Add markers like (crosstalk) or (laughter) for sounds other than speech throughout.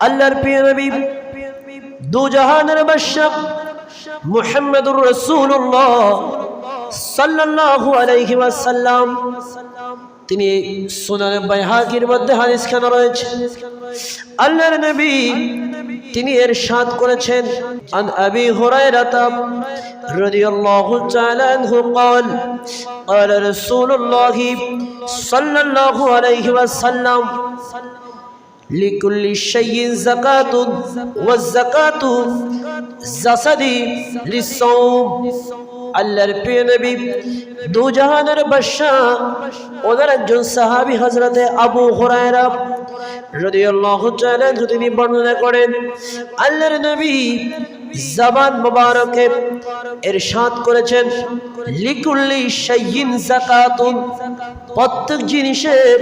আল্লাহর প্রিয় নবী দু জাহানের বাদশাহ মুহাম্মদুর রাসূলুল্লাহ সাল্লাল্লাহু আলাইহি ওয়াসাল্লাম তিনি সুনান বাইহাকির মধ্যে হাদিস খান রয়েছে আল্লাহর নবী তিনি এরশাদ করেছেন আন আবি হুরায়রা রাদিয়াল্লাহু তাআলা আনহু قال قال رسول الله صلى الله عليه وسلم لكل شيء زكاة والزكاة জাসাদি লিসৌম আল্লাহর প্রিয় নবী দু জাহানের বাদশাহ ওনার একজন সাহাবী হযরতে আবু হুরায়রা রাদিয়াল্লাহু তাআলা তিনি বর্ণনা করেন, আল্লাহর নবী জবান মুবারকে ইরশাদ করেছেন, লিকুল্লি শাইইন যাকাতুন, প্রত্যেক জিনিসের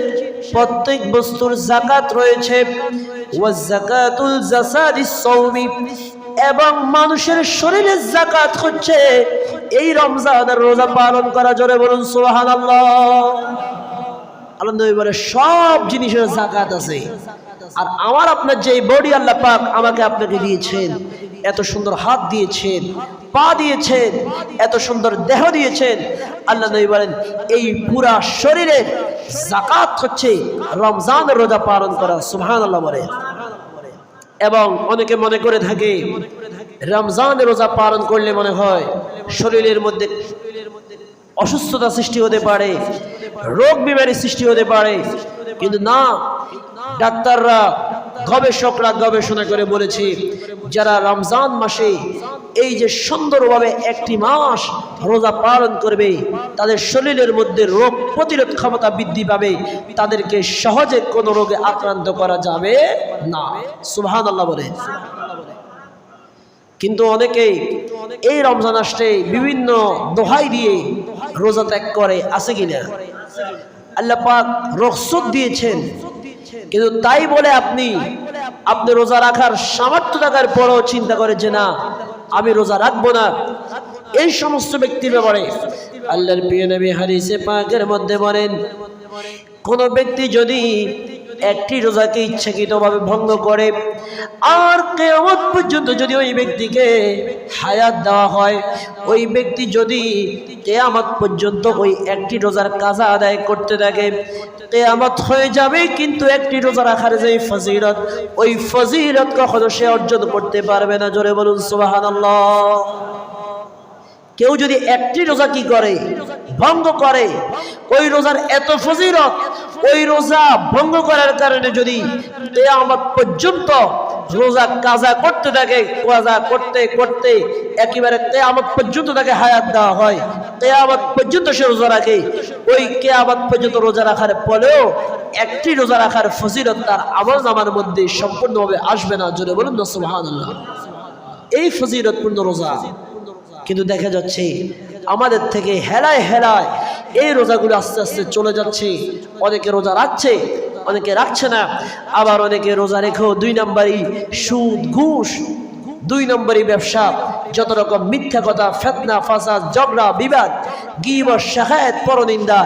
প্রত্যেক বস্তুর জাকাত রয়েছে, ওয়া যাকাতুল জাসাদিস এবং মানুষের শরীরের জাকাত হচ্ছে এই রমজানের রোজা পালন করা। জোরে বলুন সুবহানাল্লাহ। বলে সব জিনিসের জাকাত আছে। আর আমার আপনার যে বডি আল্লাহ পাক আমাকে আপনাকে দিয়েছেন, এত সুন্দর হাত দিয়েছেন, পা দিয়েছেন, এত সুন্দর দেহ দিয়েছেন, আল্লাহ নবী বলেন, এই পুরা শরীরের জাকাত হচ্ছে রমজানের রোজা পালন করা, সুবহানাল্লাহ বলে। এবং অনেকে মনে করে থাকে রমজান রোজা পালন করলে মনে হয় শরীরের মধ্যে অসুস্থতা সৃষ্টি হতে পারে রোগ বিমারি সৃষ্টি হতে পারে। কিন্তু না, ডাক্তাররা, গবেষকরা গবেষণা করে বলেছে, যারা রমজান মাসে এই যে সুন্দরভাবে একটি মাস রোজা পালন করবে, তাদের শরীরের মধ্যে রোগ প্রতিরোধ ক্ষমতা বৃদ্ধি পাবে, তাদেরকে সহজে কোনো রোগে আক্রান্ত করা যাবে না। সুবহান আল্লাহ বলে। কিন্তু অনেকেই এই রমজান আসতে বিভিন্ন দোহাই দিয়ে রোজা ত্যাগ করে, আছে কিনা? আল্লাহ পাক রসদ দিয়েছেন। কিন্তু তাই বলে আপনি আপনি রোজা রাখার সামর্থ্য থাকার পরও চিন্তা করে যে না, আমি রোজা রাখব না। এই সমস্ত ব্যক্তির ব্যাপারে আল্লাহর প্রিয় নবী হারিসে পাকের মধ্যে বলেন, কোন ব্যক্তি যদি একটি রোজাকে ইচ্ছাকৃতভাবে ভঙ্গ করে, আর কেমন পর্যন্ত যদি ওই ব্যক্তিকে হায়াত দেওয়া হয়, ওই ব্যক্তি যদি কেয়ামত পর্যন্ত ওই একটি রোজার কাজা আদায় করতে থাকে, কেয়ামত হয়ে যাবে কিন্তু একটি রোজা রাখার যে ফজিরত ওই ফজিলত কখনো সে অর্জন করতে পারবে না। জোরে বলুন, সুবহানাল্লাহ। কেউ যদি একটি রোজা কি করে, ভঙ্গ করে, ওই রোজার এত ফজিরত ওই রোজা ভঙ্গ করার কারণে যদি কেয়ামত পর্যন্ত রোজা কাজা করতে থাকে, কাজা করতে করতে একেবারে কেয়ামত পর্যন্ত তাকে হায়াত দেওয়া হয়। কেয়ামত পর্যন্ত সে রোজা রাখে। ওই কেয়ামত পর্যন্ত রোজা রাখার পরেও একটি রোজা রাখার ফজিলত তার আমল আমার মধ্যে সম্পূর্ণভাবে আসবে না। জোরে বলুন না, সুবহানাল্লাহ। এই ফজিলতপূর্ণ রোজা কিন্তু দেখা যাচ্ছে আমাদের থেকে হেলায় হেলায় এই রোজাগুলো আস্তে আস্তে চলে যাচ্ছে। অনেকে রোজা রাখছে, অনেকে রাখছে না। আবার অনেকে রোজা রেখেও দুই নাম্বারই সুদ, ঘুষ, দুই নম্বরই ব্যবসা। যত রকম মিথ্যা কথা, ফেতনা, ফাসাদ, ঝগড়া, বিবাদ, গিব শাহায়ত, পরনিন্দা,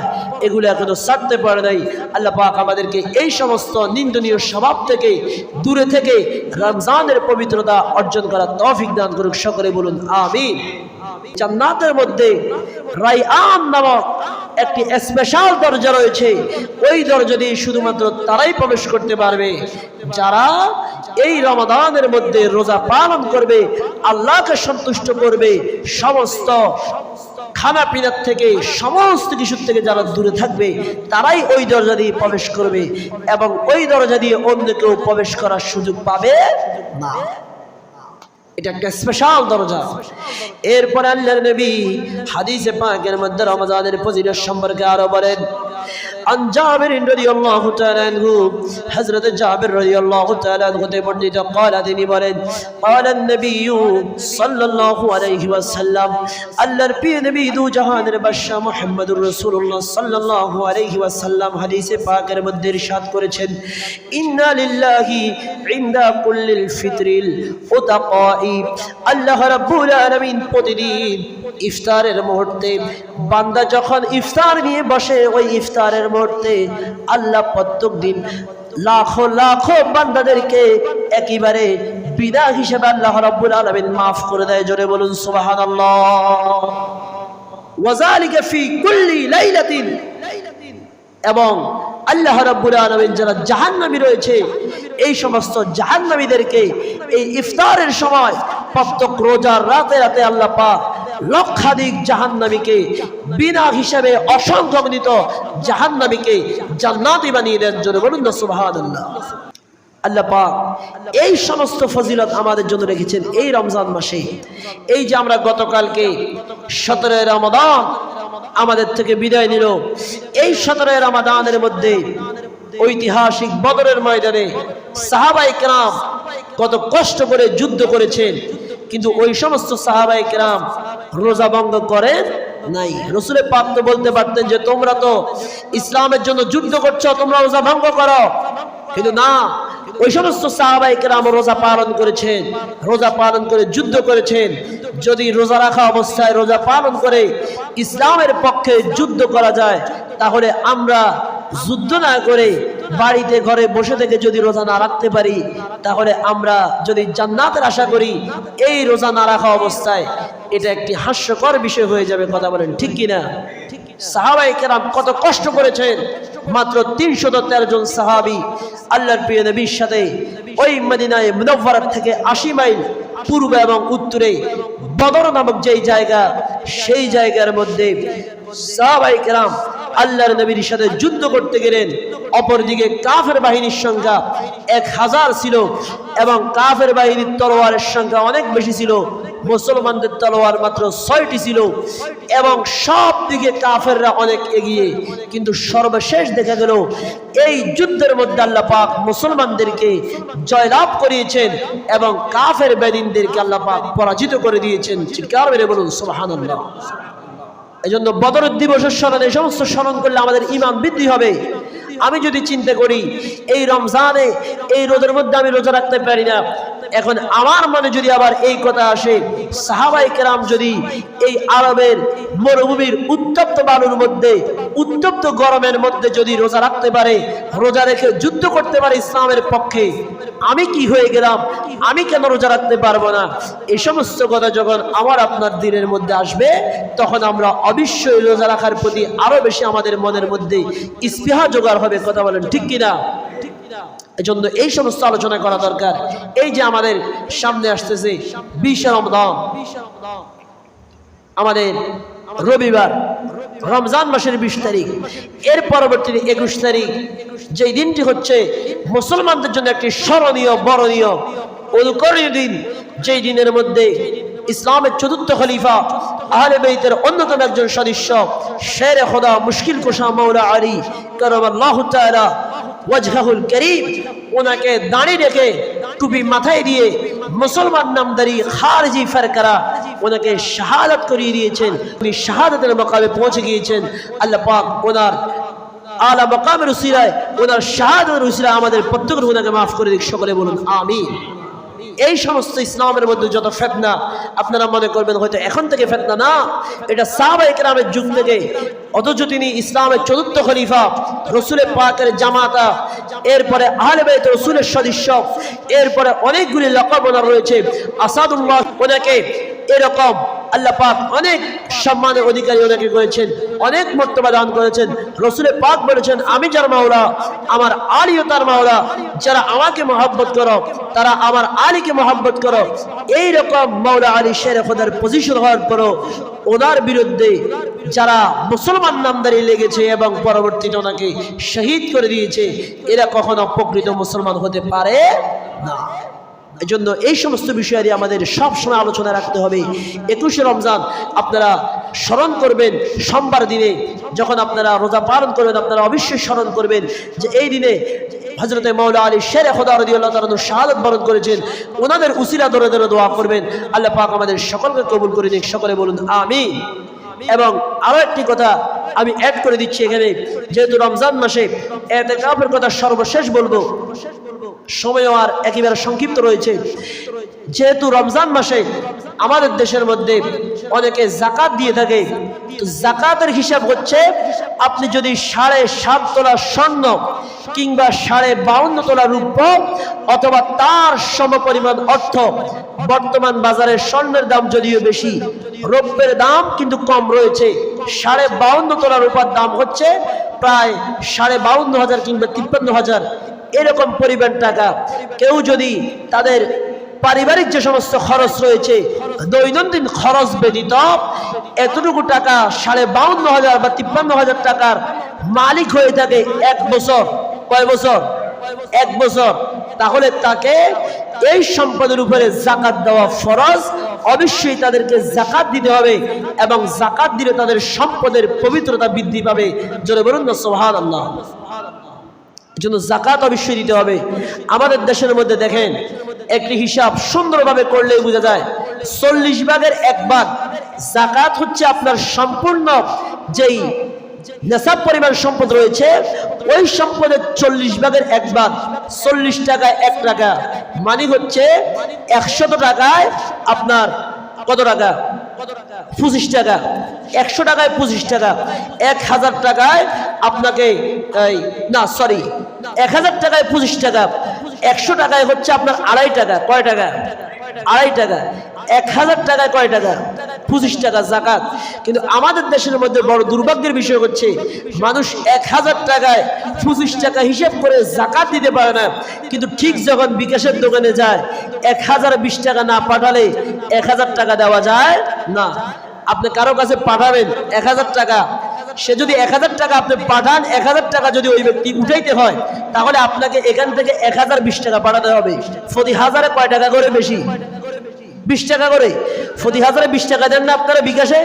এগুলো এখনও ছাড়তে পারে নাই। আল্লাহ পাক আমাদেরকে এই সমস্ত নিন্দনীয় স্বভাব থেকে, দূরে থেকে রমজানের পবিত্রতা অর্জন করার তৌফিক দান করুক। সকলে বলুন, আমিন। জান্নাতের মধ্যে রাইআন নামক একটি স্পেশাল দরজা রয়েছে। ওই দরজা দিয়ে শুধুমাত্র তারাই প্রবেশ করতে পারবে। যারা এই রমাদানের মধ্যে রোজা পালন করবে, আল্লাহকে সন্তুষ্ট করবে, সমস্ত খানা পিনার থেকে, সমস্ত কিছুর থেকে যারা দূরে থাকবে, তারাই ওই দরজা দিয়ে প্রবেশ করবে এবং ওই দরজা দিয়ে অন্য কেউ প্রবেশ করার সুযোগ পাবে না। এটা একটা স্পেশাল দরজা। এরপরে আল্লাহর নবী হাদিসে পাকের মধ্যে রমজানের ফজিলত সম্পর্কে আরও বলেন। عن جابر رضي الله تعالى عنه حضرت جابر رضي الله تعالى عنه তে বর্ণিত قال তিনি বলেন قال النبي صلى الله عليه وسلم আল্লাহর প্রিয় নবী দু জাহানের বাদশা মুহাম্মদুর রাসূলুল্লাহ সাল্লাল্লাহু আলাইহি ওয়াসাল্লাম হাদিসে পাকের মধ্যে ইরশাদ করেছেন ইন্না লিল্লাহি ইনদা কুল্লিল ফিতরিল উতাকাই আল্লাহ রাব্বুল আলামিন প্রতিদিন ইফতারের মুহূর্তে বান্দা যখন ইফতার নিয়ে বসে ওই ইফতারের মুহূর্তে আল্লাহ প্রত্যেক দিন লাখো লাখো বান্দাদেরকে একেবারে বিদা হিসেবে আল্লাহ রাব্বুল আলামিন মাফ করে দেয়, জোরে বলুন সুবহানাল্লাহ। ওয়াজালিকা ফি কুল্লি লাইলাতিন। এবং আল্লাহ রাব্বুল আলামিন যারা জাহান্নামী রয়েছে, এই সমস্ত জাহান্নামীদেরকে এই ইফতারের সময় প্রত্যেক রোজার রাতে রাতে আল্লাহ পাক লক্ষাধিক জাহান্নামীকে বিনা হিসাবে অসংখ্যগণিত জাহান্নামীকে জান্নাতি বানিয়ে দেন জন্য বলুন না আল্লাহ এই সমস্ত ফজিলত আমাদের জন্য রেখেছেন এই রমজান মাসে। এই যে আমরা গতকালকে সতেরোই রমাদান আমাদের থেকে বিদায় নিল, এই সতেরোই রমাদানের মধ্যে ঐতিহাসিক বদরের ময়দানে সাহাবাই কেরাম কত কষ্ট করে যুদ্ধ করেছেন কিন্তু ওই সমস্ত সাহাবাই কেরাম রোজা ভঙ্গ করেন নাই। রসুলের পাক তো বলতে পারতেন যে, তোমরা তো ইসলামের জন্য যুদ্ধ করছ, তোমরা রোজা ভঙ্গ করো। কিন্তু না, ওই সমস্ত সাহাবাই কেরাম রোজা পালন করেছেন, রোজা পালন করে যুদ্ধ করেছেন। যদি রোজা রাখা অবস্থায় রোজা পালন করে ইসলামের পক্ষে যুদ্ধ করা যায়, তাহলে আমরা যুদ্ধ না করে বাড়িতে, ঘরে বসে থেকে যদি রোজা না রাখতে পারি, তাহলে আমরা যদি জান্নাতের আশা করি, এই রোজা না রাখা অবস্থায় এটা একটি হাস্যকর বিষয় হয়ে যাবে, কথা বলেন ঠিক কিনা? সাহাবাই কেরাম কত কষ্ট করেছেন। মাত্র তিনশত তেরো জন সাহাবি আল্লাহর প্রিয় নবীর সাথে ওই মদিনায় মুনফার থেকে আশি মাইল পূর্বে এবং উত্তরে বদর নামক যেই জায়গা, সেই জায়গার মধ্যে সাহাবাই কেরাম আল্লাহর নবীর সাথে যুদ্ধ করতে গেলেন। অপরদিকে কাফের বাহিনীর সংখ্যা এক হাজার ছিল এবং কাফের বাহিনীর তলোয়ারের সংখ্যা অনেক বেশি ছিল। মুসলমানদের তলোয়ার মাত্র ছয়টি ছিল এবং সব দিকে কাফেররা অনেক এগিয়ে। কিন্তু সর্বশেষ দেখা গেল, এই যুদ্ধের মধ্যে আল্লাহ পাক মুসলমানদেরকে জয়লাভ করিয়েছেন এবং কাফের বেদিনদেরকে আল্লাহ পাক পরাজিত করে দিয়েছেন। চিৎকার মেরে বলুন, সুবহানাল্লাহ। এই জন্য বদরের দিবসের স্মরণ এই সমস্ত স্মরণ করলে আমাদের ইমান বৃদ্ধি হবে। আমি যদি চিন্তা করি, এই রমজানে, এই রোদের মধ্যে আমি রোজা রাখতে পারি না, এখন আমার মনে যদি আবার এই কথা আসে, সাহাবাই কেরাম যদি এই আরবের মরুভূমির উত্তপ্ত বালুর মধ্যে, উত্তপ্ত গরমের মধ্যে যদি রোজা রাখতে পারে, রোজা রেখে যুদ্ধ করতে পারে ইসলামের পক্ষে, আমি কি হয়ে গেলাম? আমি কেন রোজা রাখতে পারব না? এই সমস্ত কথা যখন আমার আপনার দিনের মধ্যে আসবে, তখন আমরা অবশ্যই রোজা রাখার প্রতি আরও বেশি আমাদের মনের মধ্যে স্পৃহা জোগাড় হবে কথা বলেন, ঠিক কিনা? এজন্য এই সমস্ত আলোচনা করা দরকার। এই যে আমাদের সামনে আসতেছে বিশ রমদান আমাদের রবিবার, রমজান মাসের বিশ তারিখ। এর পরবর্তী একুশ তারিখ, যেই দিনটি হচ্ছে মুসলমানদের জন্য একটি স্মরণীয়, বরণীয় অনুকরণীয় দিন। যেই দিনের মধ্যে ইসলামের চতুর্থ খলিফা আহলে বেইতের অন্যতম একজন সদস্য, শের খোদা মুশকিল কোষা মৌলা আলী করম আল্লাহ তাআলা ওয়াজহাহুল করিম। ওনাকে দাঁড়িয়ে রেখে টুপি মাথায় দিয়ে মুসলমান নামদারি খারজি ফেরকারা ওনাকে শাহাদাত করিয়ে দিয়েছেন। উনি শাহাদাতের মকামে পৌঁছে গিয়েছেন। আল্লাহ পাক ওনার আলা মকামের উসিরায় ওনার শাহাদাতের উসিরায় আমাদের প্রত্যেকের ওনাকে মাফ করে দিক, সকলে বলুন, আমিন। এই সমস্ত ইসলামের মধ্যে যত ফেতনা আপনারা মনে করবেন হয়তো এখন থেকে ফেতনা না, এটা সাহাবাই কেরামের যুগ থেকে। অথচ তিনি ইসলামের চতুর্থ খলিফা, রসুলের পাকের জামাতা, এরপরে আহলে বেত রসুলের সদস্য, এরপরে অনেকগুলি লকব ওনার রয়েছে। আসাদুল্লাহ ওনাকে এরকম আল্লাহ পাক অনেক সম্মানের অধিকারী ওনাকে করেছেন, অনেক মর্তবা দান করেছেন, রসুলের পাক বলেছেন, আমি যার মাওলা, আমার আলীও তার মাওলা, যারা আমাকে মহাব্বত করো, তারা আমার আলীকে মহাব্বত করো। এই রকম মাওলা আলী শের পজিশন হওয়ার পরও ওনার বিরুদ্ধে যারা মুসলমান নামদারি লেগেছে এবং পরবর্তীতে ওনাকে শহীদ করে দিয়েছে, এরা কখনো প্রকৃত মুসলমান হতে পারে না। এজন্য এই সমস্ত বিষয় আমাদের সব সময় আলোচনা রাখতে হবে। একুশে রমজান আপনারা স্মরণ করবেন সোমবার দিনে, যখন আপনারা রোজা পালন করবেন, আপনারা অবশ্যই স্মরণ করবেন যে এই দিনে হজরত মৌলা আলী শের খোদা রদি আল্লাহ তালন বরণ করেছেন। ওনাদের উসিলা ধরে ধরে দোয়া করবেন। আল্লাহ পাক আমাদের সকলকে কবুল করে দিন সকলে বলুন আমি এবং আরও একটি কথা আমি অ্যাড করে দিচ্ছি এখানে, যেহেতু রমজান মাসে এতে কাপের কথা সর্বশেষ বলব সময় আর একেবারে সংক্ষিপ্ত রয়েছে। যেহেতু রমজান মাসে আমাদের দেশের মধ্যে অনেকে জাকাত দিয়ে থাকে জাকাতের হিসাব হচ্ছে আপনি যদি সাড়ে সাত তোলা স্বর্ণ কিংবা সাড়ে বাউন্ন তোলা রূপ অথবা তার সমপরিমাণ অর্থ বর্তমান বাজারে স্বর্ণের দাম যদিও বেশি, রৌপ্যের দাম কিন্তু কম রয়েছে। সাড়ে বাউন্ন তোলা রূপার দাম হচ্ছে প্রায় সাড়ে বাউন্ন হাজার কিংবা তিপ্পান্ন হাজার। এরকম পরিমাণ টাকা। কেউ যদি তাদের পারিবারিক যে সমস্ত খরচ রয়েছে, দৈনন্দিন খরচ ব্যতীত এতটুকু টাকা সাড়ে বাউন্ন হাজার বা তিপ্পান্ন হাজার টাকার মালিক হয়ে থাকে এক বছর, কয় বছর? এক বছর। তাহলে তাকে এই সম্পদের উপরে জাকাত দেওয়া ফরজ। অবশ্যই তাদেরকে জাকাত দিতে হবে এবং জাকাত দিলে তাদের সম্পদের পবিত্রতা বৃদ্ধি পাবে। জোরে বলুন আল্লাহ জন্য জাকাত অবশ্যই দিতে হবে। আমাদের দেশের মধ্যে দেখেন, একটি হিসাব সুন্দরভাবে করলে বোঝা যায়, চল্লিশ ভাগের এক ভাগ জাকাত হচ্ছে আপনার সম্পূর্ণ যেই নেশাব পরিমাণ সম্পদ রয়েছে, ওই সম্পদের চল্লিশ ভাগের এক ভাগ, চল্লিশ টাকায় এক টাকা। মানে হচ্ছে একশত টাকায় আপনার কত টাকা? পঁচিশ টাকা। একশো টাকায় পঁচিশ টাকা। এক হাজার টাকায় আপনাকে না সরি এক হাজার টাকায় পঁচিশ টাকা, একশো টাকায় হচ্ছে আপনার আড়াই টাকা, কয় টাকা? আড়াই টাকা, এক হাজার টাকায় কয় টাকা? পঁচিশ টাকা জাকাত। কিন্তু আমাদের দেশের মধ্যে বড় দুর্ভাগ্যের বিষয় হচ্ছে, মানুষ এক হাজার টাকায় পঁচিশ টাকা হিসেব করে জাকাত দিতে পারে না। কিন্তু ঠিক যখন বিকাশের দোকানে যায়, এক হাজার বিশ টাকা না পাঠালে এক হাজার টাকা দেওয়া যায় না। আপনি কারও কাছে পাঠাবেন এক হাজার টাকা, সে যদি এক হাজার টাকা আপনি পাঠান, এক হাজার টাকা যদি ওই ব্যক্তি উঠাইতে হয়, তাহলে আপনাকে এখান থেকে এক হাজার বিশ টাকা পাঠাতে হবে। প্রতি হাজারে কয় টাকা করে বেশি? বিশ টাকা করে। প্রতি হাজারে বিশ টাকা দেন না আপনারা বিকাশে?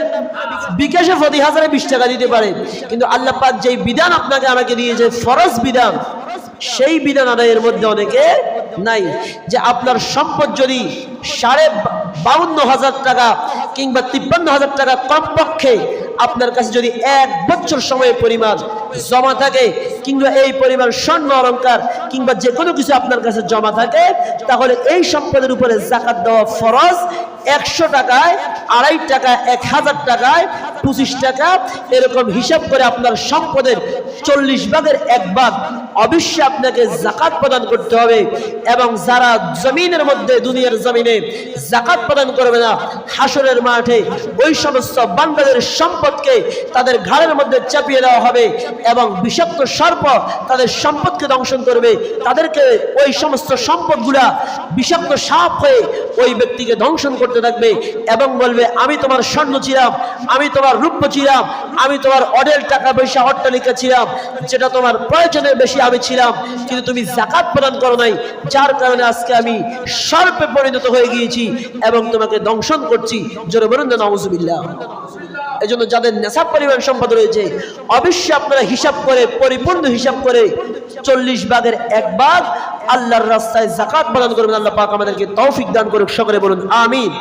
বিকাশে প্রতি হাজারে বিশ টাকা দিতে পারে। কিন্তু আল্লাহ পাক যেই বিধান আপনাকে আমাকে দিয়েছে, ফরজ বিধান, সেই বিধান আদায়ের মধ্যে অনেকে নাই। যে আপনার সম্পদ যদি সাড়ে বাউন্ন হাজার টাকা কিংবা তিপ্পান্ন হাজার টাকা কমপক্ষে আপনার কাছে যদি এক বছর সময়ের পরিমাণ জমা থাকে, কিংবা এই পরিমাণ স্বর্ণ অলঙ্কার কিংবা যে কোনো কিছু আপনার কাছে জমা থাকে, তাহলে এই সম্পদের উপরে জাকাত দেওয়া ফরজ। একশো টাকায়, আড়াই টাকা এক হাজার টাকায়, পঁচিশ টাকা, এরকম হিসাব করে আপনার সম্পদের চল্লিশ ভাগের এক ভাগ অবশ্যই আপনাকে জাকাত প্রদান করতে হবে। এবং যারা জমিনের মধ্যে, দুনিয়ার জমিনে জাকাত প্রদান করবে না, হাসরের মাঠে ওই সমস্ত বান্দাদের সম্পদকে তাদের ঘাড়ের মধ্যে চাপিয়ে দেওয়া হবে এবং বিষাক্ত সর্প তাদের সম্পদকে দংশন করবে। তাদেরকে ওই সমস্ত সম্পদগুলা বিষাক্ত সাপ হয়ে ওই ব্যক্তিকে ধ্বংসন করতে থাকবে এবং বলবে, আমি তোমার স্বর্ণ ছিলাম, আমি তোমার রূপ্য ছিলাম, আমি তোমার অডেল টাকা পয়সা অট্টালিকা ছিলাম যেটা তোমার প্রয়োজনের বেশি আমি ছিলাম, কিন্তু তুমি জাকাত প্রদান করো নাই, যার কারণে আজকে আমি সর্পে পরিণত হয়ে গিয়েছি এবং তোমাকে দংশন করছি। জোরে বলুন না নওয়াজুবিল্লাহ এই জন্য যাদের নেশাব পরিমাণ সম্পদ রয়েছে, অবশ্যই আপনারা হিসাব করে, পরিপূর্ণ হিসাব করে চল্লিশ ভাগের এক ভাগ আল্লাহর রাস্তায় জাকাত প্রদান করবেন। আল্লাহ পাক আমাদেরকে তৌফিক দান করুক, সকলে বলুন, আমিন।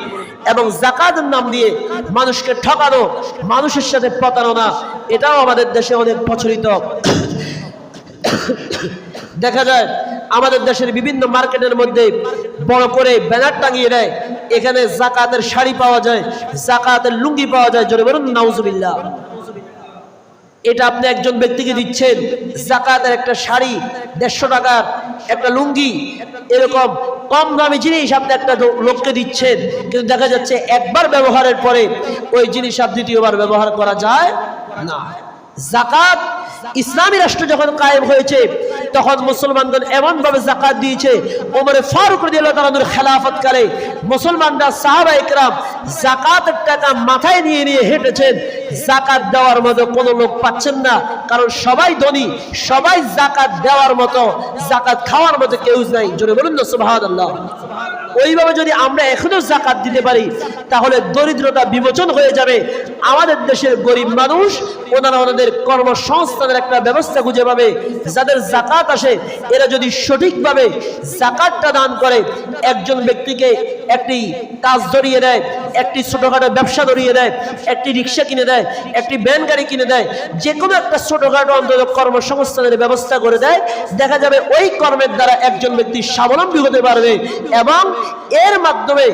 এবং জাকাতের নাম দিয়ে মানুষকে ঠকানো, মানুষের সাথে প্রতারণা, এটাও আমাদের দেশে অনেক প্রচলিত। (coughs) দেখা যায়, আমাদের দেশের বিভিন্ন মার্কেটের মধ্যে বড় করে ব্যানার টাঙিয়ে দেয় এখানে জাকাতের শাড়ি পাওয়া যায়, জাকাতের লুঙ্গি পাওয়া যায়, জোরে বলুন, নাউজুবিল্লাহ। এটা আপনি একজন ব্যক্তিকে দিচ্ছেন, জাকাতের একটা শাড়ি, দেড়শো টাকার একটা লুঙ্গি, এরকম কম দামি জিনিস আপনি একটা লোককে দিচ্ছেন, কিন্তু দেখা যাচ্ছে একবার ব্যবহারের পরে ওই জিনিস আর দ্বিতীয়বার ব্যবহার করা যায় না। জাকাত ইসলামী রাষ্ট্র যখন কায়েম হয়েছে তখন মুসলমানগণ এমন ভাবে জাকাত দিয়েছে, ওমরে ফারুক রাদিয়াল্লাহু খেলাফত কালে মুসলমানরা সাহাবা ইকরাম জাকাতের টাকা মাথায় নিয়ে নিয়ে হেঁটেছেন। জাকাত দেওয়ার মতো কোনো লোক পাচ্ছেন না, কারণ সবাই ধনী, সবাই জাকাত দেওয়ার মতো, জাকাত খাওয়ার মতো কেউ নাই। জোরে বলুন না, সুবহানাল্লাহ। ওইভাবে যদি আমরা এখনও জাকাত দিতে পারি, তাহলে দরিদ্রতা বিমোচন হয়ে যাবে। আমাদের দেশের গরিব মানুষ, ওনারা ওনাদের কর্মসংস্থানের একটা ব্যবস্থা খুঁজে পাবে। যাদের জাকাত আসে, এরা যদি সঠিকভাবে জাকাতটা দান করে, একজন ব্যক্তিকে একটি কাজ ধরিয়ে দেয়, একটি ছোটোখাটো ব্যবসা ধরিয়ে দেয়, একটি রিক্সা কিনে দেয়, একটি ভ্যান গাড়ি কিনে দেয় যে কোনো একটা ছোটখাটো অন্তত কর্মসংস্থানের ব্যবস্থা করে দেয়, দেখা যাবে ওই কর্মের দ্বারা একজন ব্যক্তি স্বাবলম্বী হতে পারবে এবং এর মাধ্যমে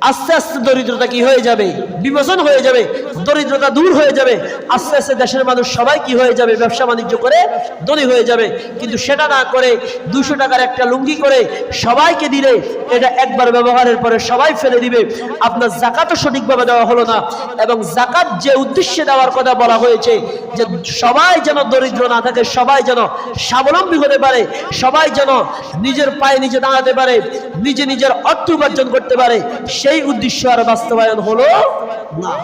আস্তে আস্তে দরিদ্রতা কি হয়ে যাবে? বিমোচন হয়ে যাবে, দরিদ্রতা দূর হয়ে যাবে। আস্তে আস্তে দেশের মানুষ সবাই কি হয়ে যাবে? ব্যবসা বাণিজ্য করে ধনী হয়ে যাবে। কিন্তু সেটা না করে দুশো টাকার একটা লুঙ্গি করে সবাইকে দিলে এটা একবার ব্যবহারের পরে সবাই ফেলে দিবে। আপনার জাকাতও সঠিকভাবে দেওয়া হলো না। এবং জাকাত যে উদ্দেশ্যে দেওয়ার কথা বলা হয়েছে যে সবাই যেন দরিদ্র না থাকে, সবাই যেন স্বাবলম্বী হতে পারে, সবাই যেন নিজের পায়ে নিজে দাঁড়াতে পারে, নিজে নিজের অর্থ উপার্জন করতে পারে সেই উদ্দেশ্য আর বাস্তবায়ন হলো না।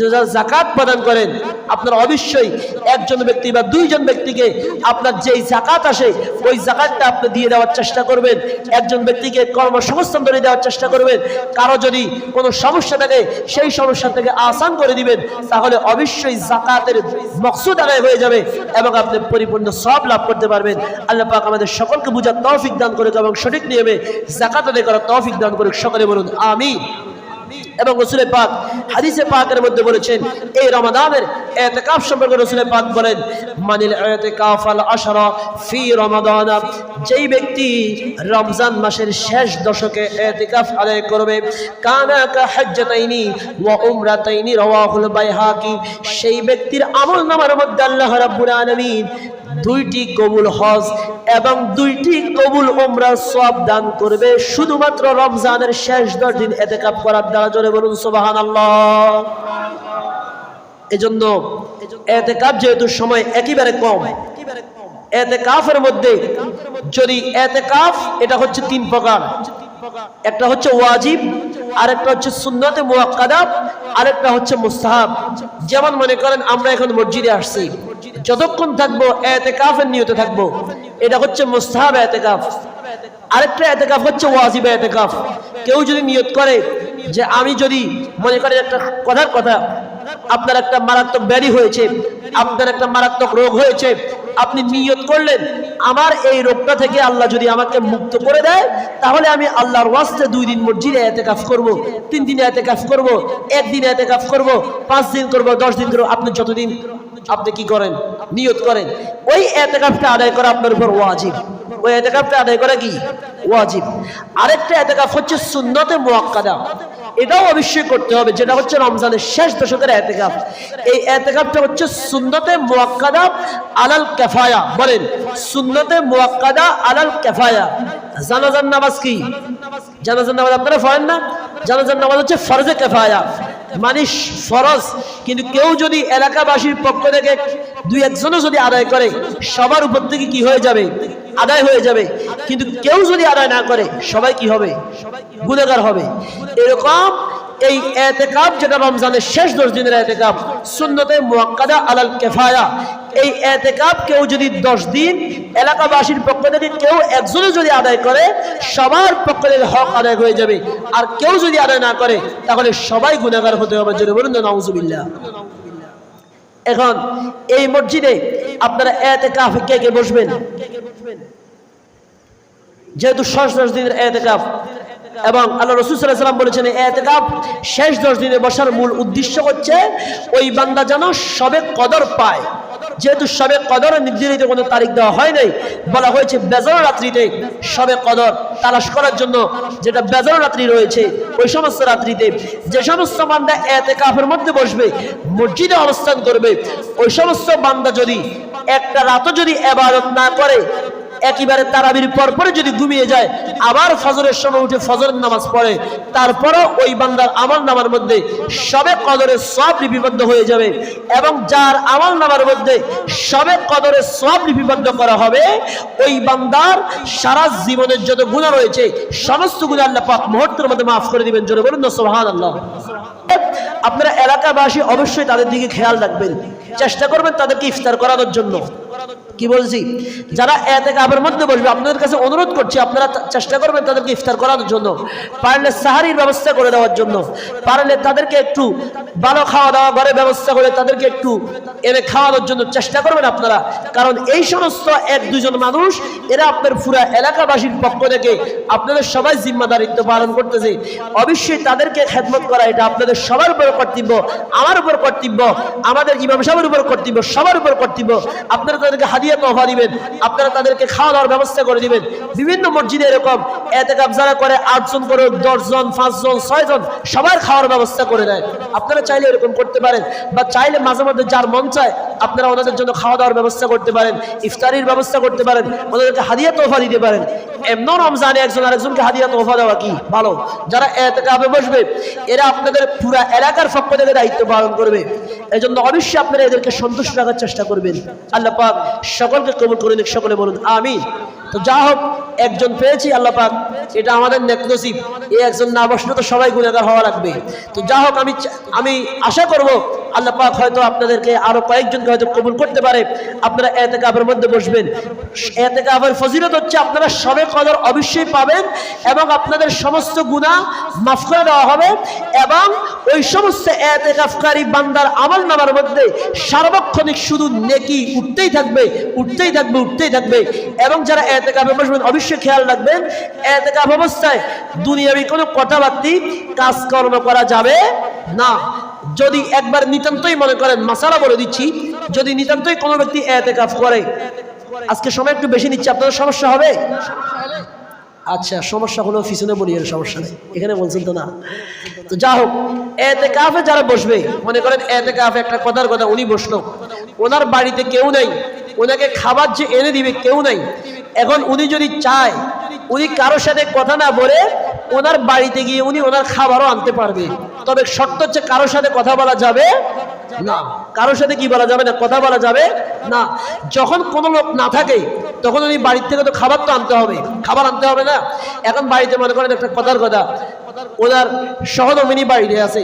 যারা জাকাত প্রদান করেন, আপনার অবশ্যই একজন ব্যক্তি বা দুইজন ব্যক্তিকে আপনার যেই জাকাত আসে, ওই জাকাতটা আপনি দিয়ে দেওয়ার চেষ্টা করবেন। একজন ব্যক্তিকে কর্মসংস্থান ধরে দেওয়ার চেষ্টা করবেন। কারও যদি কোনো সমস্যা থাকে, সেই সমস্যা থেকে আসান করে দিবেন, তাহলে অবশ্যই জাকাতের মকসুদ আদায় হয়ে যাবে এবং আপনি পরিপূর্ণ সব লাভ করতে পারবেন। আল্লাহ পাক আমাদের সকলকে বুঝার তৌফিক দান করুক এবং সঠিক নিয়মে জাকাত আদায় করার তৌফিক দান করুক। সকলে বলুন, আমিন। এবং রসুলের পাক, হাদিসে পাকের মধ্যে বলেছেন, এই রমাদানের এতেকাফ সম্পর্কে রসুলের পাক বলেন, মানিল এতেকাফ আল আশরা ফি রমাদান যেই ব্যক্তি রমজান মাসের শেষ দশকে এতেকাফ আদায় করবে, কানা কা হজ্জাতাইনি ওয়া উমরাতাইনি রাওয়াহুল বাইহাকি সেই ব্যক্তির আমল নামার মধ্যে আল্লাহ রাব্বুল আলামিন দুইটি কবুল হজ এবং দুইটি কবুল ওমরা সব দান করবে। শুধুমাত্র রমজানের শেষ দশ দিন এতেকাপ করার দ্বারা জোরে বলুন সোবাহান এজন্য এতেকাপ যেহেতু সময় একেবারে কম এতে কাফের মধ্যে যদি এতে কাফ এটা হচ্ছে তিন প্রকার। একটা হচ্ছে ওয়াজিব, আরেকটা হচ্ছে সুন্নতে মুয়াক্কাদা, আরেকটা হচ্ছে মুস্তাহাব। যেমন মনে করেন, আমরা এখন মসজিদে আসছি। যতক্ষণ থাকব, এতেকাফের নিয়তে থাকব। এটা হচ্ছে মুস্তাহাব এতেকাফ। আরেকটা এতেকাফ হচ্ছে ওয়াজিব এতেকাফ। কেউ যদি নিয়ত করে যে আমি যদি, মনে করেন একটা কথার কথা, আপনার একটা মারাত্মক ব্যাধি হয়েছে, আপনার একটা মারাত্মক রোগ হয়েছে আপনি নিয়ত করলেন, আমার এই রোগটা থেকে আল্লাহ যদি আমাকে মুক্ত করে দেয়, তাহলে আমি আল্লাহর ওয়াস্তে দুই দিন মসজিদে এতে কাজ করব, তিন দিনে এতে কাজ করব, একদিনে এতে কাজ করব, পাঁচ দিন করব, দশ দিন করব। আপনি যতদিন আপনি কি করেন? নিয়ত করেন। ওই এতেকাফটা আদায় করা আপনার উপর ওয়াজিব। ওই এতেকাফটা আদায় করা কি? ওয়াজিব। আরেকটা এতেকাফ হচ্ছে সুন্নতে মোয়াক্কাদা। এটাও অবশ্যই করতে হবে, যেটা হচ্ছে রমজানের শেষ দশকের এতেকাফ। এই এতেকাফটা হচ্ছে সুন্নতে মোয়াক্কাদা আলাল কেফায়া। বলেন, সুন্নতে মোয়াক্কাদা আলাল কেফায়া। জানাজার নামাজ কি? জানাজার নামাজ আপনারা পড়েন না? জানাজার নামাজ হচ্ছে ফরজে কেফায়া। মানে ফরজ। কিন্তু কেউ যদি এলাকাবাসীর পক্ষ থেকে দুই একজনও যদি আদায় করে, সবার উপর থেকে কি হয়ে যাবে? আদায় হয়ে যাবে। কিন্তু কেউ যদি আদায় না করে, সবাই কি হবে? সবাই গুণেগার হবে। এরকম এই এতেকাব যেটা রমজানের শেষ দশ দিনের এতেকাব সুন্নতে মুয়াক্কাদা আলাল কেফায়া। এই এতেকাব কেউ যদি দশ দিন এলাকাবাসীর পক্ষ থেকে কেউ একজনে যদি আদায় করে, সবার পক্ষ থেকে হক আদায় হয়ে যাবে। আর কেউ যদি আদায় না করে, তাহলে সবাই গুণাগার হতে হবে। যদি বলুন নাউজুবিল্লাহ। এখন এই মসজিদে আপনারা এতেকাফ কে কে বসবেন? যেহেতু শেষ দশ দিনের এতেকাফ এবং আল্লাহ রসুল সাল্লাহ সাল্লাম বলেছেন এতেকাফ শেষ দশ দিনে বসার মূল উদ্দেশ্য হচ্ছে, ওই বান্দা যেন সবে কদর পায়। যেহেতু সবে কদর নির্ধারিত কোনো তারিখ দেওয়া হয় নাই, বলা হয়েছে বেজর রাত্রিতে সবে কদর তালাশ করার জন্য যেটা বেজর রাত্রি রয়েছে, ওই সমস্ত রাত্রিতে যে সমস্ত বান্দা এতেকাফের মধ্যে বসবে, মসজিদে অবস্থান করবে, ওই সমস্ত বান্দা যদি একটা রাতও যদি এবারত না করে একেবারে তারাবির পরপরে যদি ঘুমিয়ে যায়, আবার ফজরের সময় উঠে ফজরের নামাজ পড়ে, তারপরও ওই বান্দার আমল নামার মধ্যে সবে কদরের সব লিপিবদ্ধ হয়ে যাবে এবং যার আমল নামার মধ্যে সবে কদরের সব লিপিবদ্ধ করা হবে, ওই বান্দার সারা জীবনের যত গুণা রয়েছে, সমস্ত গুণা আল্লাহ পাক মুহূর্তের মধ্যে মাফ করে দিবেন। জোরে বলুন সোহান আল্লাহ আপনারা এলাকাবাসী অবশ্যই তাদের দিকে খেয়াল রাখবেন। চেষ্টা করবেন তাদেরকে ইফতার করানোর জন্য। কি বলছি? যারা এতে কাপের মধ্যে বসবে, আপনাদের কাছে অনুরোধ করছি, আপনারা চেষ্টা করবেন তাদেরকে ইফতার করানোর জন্য। পারলে সাহারির ব্যবস্থা করে দেওয়ার জন্য। পারলে তাদেরকে একটু ভালো খাওয়া দাওয়া ঘরে ব্যবস্থা করে তাদেরকে একটু এনে খাওয়ানোর জন্য চেষ্টা করবেন আপনারা। কারণ এই সমস্ত এক দুজন মানুষ, এরা আপনার পুরা এলাকাবাসীর পক্ষ থেকে আপনাদের সবাই জিম্মাদারিত্ব পালন করতেছে। অবশ্যই তাদেরকে খেদমত করা এটা আপনাদের সবার উপর কর্তব্য, আমার উপর কর্তব্য, আমাদের ইমাম সাহেবের উপর কর্তব্য, সবার উপর কর্তব্য। আপনারা তাদেরকে হাদিয়া তোফা দিবেন। আপনারা তাদেরকে খাওয়া দাওয়ার ব্যবস্থা করে দিবেন। বিভিন্ন মসজিদে এরকম এতেকাপ যারা করে, আটজন করে, দশজন, পাঁচজন, ছয়জন, সবার খাওয়ার ব্যবস্থা করে দেয়। আপনারা চাইলে এরকম করতে পারেন। বা চাইলে মাঝে মধ্যে যার মন চায়, আপনারা ওনাদের জন্য খাওয়া দাওয়ার ব্যবস্থা করতে পারেন, ইফতারির ব্যবস্থা করতে পারেন, ওনাদেরকে হাদিয়া তোফা দিতে পারেন। এমন রমজানে একজন আরেকজনকে হাদিয়া তোফা দেওয়া কি? ভালো। যারা এতেকাপে বসবে, এরা আপনাদের পুরা এলাকার পক্ষ থেকে দায়িত্ব পালন করবে। এই জন্য অবশ্যই আপনারা এদেরকে সন্তুষ্ট রাখার চেষ্টা করবেন। আল্লাহ সকলকে কবুল করে নিক সকলে বলুন আমিন। তো যা হোক, একজন পেয়েছি, আল্লাহ পাক, এটা আমাদের নেক নসিব এই একজন না বসলে তো সবাই গুণাগার হওয়া লাগবে। তো যা হোক, আমি আমি আশা করব আল্লাহ পাক হয়তো আপনাদেরকে আরও কয়েকজনকে হয়তো কবুল করতে পারে। আপনারা এতে কাপের মধ্যে বসবেন। এতে কাপের ফজিলত হচ্ছে, আপনারা সবে কদর অবশ্যই পাবেন এবং আপনাদের সমস্ত গুণা মাফ করে দেওয়া হবে এবং ওই সমস্ত এতে কাফকারী বান্দার আমল নামার মধ্যে সার্বক্ষণিক শুধু নেকি উঠতেই থাকবে উঠতেই থাকবে উঠতেই থাকবে এবং যারা এতে কাপে বসবেন, অবশ্যই খেয়াল রাখবেন, এতেকাপ অবস্থায় দুনিয়াবি কোনো কথাবার্তি কাজকর্ম করা যাবে না। যদি একবার নিতান্তই মনে করেন, মাসালা বলে দিচ্ছি, যদি নিতান্তই কোনো ব্যক্তি করে, আজকে সময় একটু বেশি নিচ্ছে, আপনাদের সমস্যা হবে? আচ্ছা সমস্যা হলো পিছনে বলি এর সমস্যা নেই, এখানে বলছেন তো না। তো যা হোক এতে কাফে যারা বসবে, মনে করেন এতে কাফে একটা কথার কথা উনি বসল, ওনার বাড়িতে কেউ নাই, ওনাকে খাবার যে এনে দিবে কেউ নাই এখন উনি যদি চায়, উনি কারোর সাথে কথা না বলে ওনার বাড়িতে গিয়ে উনি ওনার খাবারও আনতে পারবে। তবে শর্ত হচ্ছে কারোর সাথে কথা বলা যাবে না। কারোর সাথে কি বলা যাবে না? কথা বলা যাবে না। যখন কোনো লোক না থাকে, তখন উনি বাড়ির থেকে তো খাবার তো আনতে হবে। খাবার আনতে হবে না। এখন বাড়িতে মনে করেন একটা কথার কথা সহধর্মিনী বাড়িতে আছে।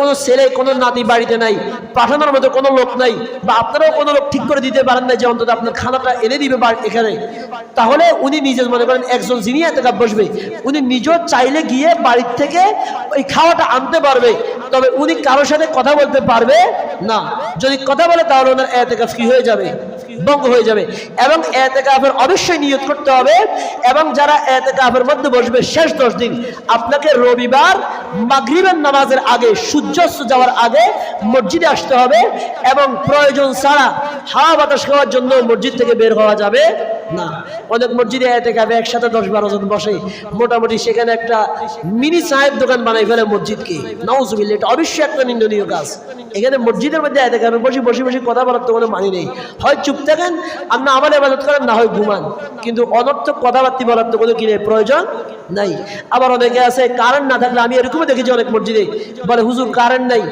কোনো ছেলে, কোনো নাতি বাড়িতে নাই, পাঠানোর মতো কোনো লোক নাই, বা আপনারাও কোনো লোক ঠিক করে দিতে পারেন না যে অন্তত আপনার খানাটা এনে দিবে এখানে। তাহলে উনি নিজে মনে করেন একজন যিনি এতে বসবে, উনি নিজেও চাইলে গিয়ে বাড়ির থেকে ওই খাওয়াটা আনতে পারবে, তবে উনি কারোর সাথে কথা বলতে পারবে না। যদি কথা বলে তাহলে ওনার এতেকাফ কি হয়ে যাবে। ভঙ্গ হয়ে যাবে। এবং এতেকাফের অবশ্যই নিয়ত করতে হবে। এবং যারা এতেকাফের মধ্যে বসবে শেষ দশ দিন, আপনাকে রবিবার মাগরিবের নামাজের আগে, সূর্যাস্ত যাওয়ার আগে মসজিদে আসতে হবে। এবং প্রয়োজন ছাড়া হাওয়া বাতাস খাওয়ার জন্য মসজিদ থেকে বের হওয়া যাবে। না, অনেক মসজিদে এতেকাফে একসাথে দশ বারো জন বসে? মোটামুটি সেখানে একটা মিনি চায়ের দোকান বানাই ফেলে মসজিদকে। নাউজুবিল্লাহ, এটা অবশ্যই একটা নিন্দনীয় কাজ। এখানে মসজিদের মধ্যে এতে আমি বসে বসে বসে কথা বলার তো কোনো মানি নেই। হয় চুপ থাকেন, আর না আমার ইবাদত করেন, না হয় ঘুমান। কিন্তু অনর্থক কথাবার্তি বলার তো কোনো কি নেই, প্রয়োজন নাই। আবার অনেকে আছে কারেন্ট না থাকলে আমি এরকমও দেখেছি অনেক মসজিদে। বলে, হুজুর কারেন্ট নাই।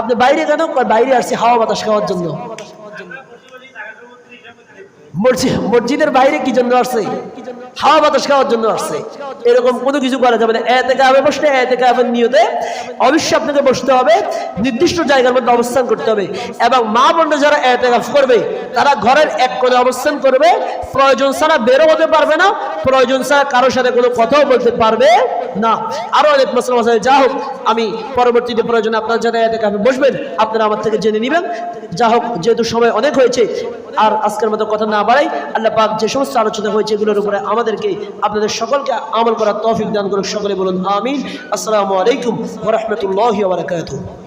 আপনি বাইরে কেন? বাইরে আসছে, হাওয়া বাতাস খাওয়ার জন্য। মসজিদের বাইরে কি জন্য আসছে? হাওয়া বাতাস খাওয়ার জন্য আসছে। এরকম কোনো কিছু করা যাবে না। এতে কাবে বসলে এতে কাবের নিয়তে। অবশ্যই আপনাকে বসতে হবে। নির্দিষ্ট জায়গার মধ্যে অবস্থান করতে হবে। এবং মা বোনরা যারা এতে করবে, তারা ঘরের এক কোণে অবস্থান করবে। প্রয়োজন ছাড়া বেরো হতে পারবে না। প্রয়োজন ছাড়া কারোর সাথে কোনো কথাও বলতে পারবে না। আরও অনেক মশলা মশাই যা হোক, আমি পরবর্তীতে প্রয়োজনে আপনার যারা এতে কাপে বসবেন। আপনারা আমার থেকে জেনে নেবেন। যা হোক, যেহেতু সময় অনেক হয়েছে, আর আজকের মতো কথা না বাড়াই, আল্লাহ পাক যে সমস্ত আলোচনা হয়েছে, এগুলোর উপরে আমাদেরকে, আপনাদের সকলকে আমল করার তৌফিক দান করুক, সকলে বলুন আমিন। আসসালামু আলাইকুম ওয়া রাহমাতুল্লাহি ওয়া বারাকাতুহু।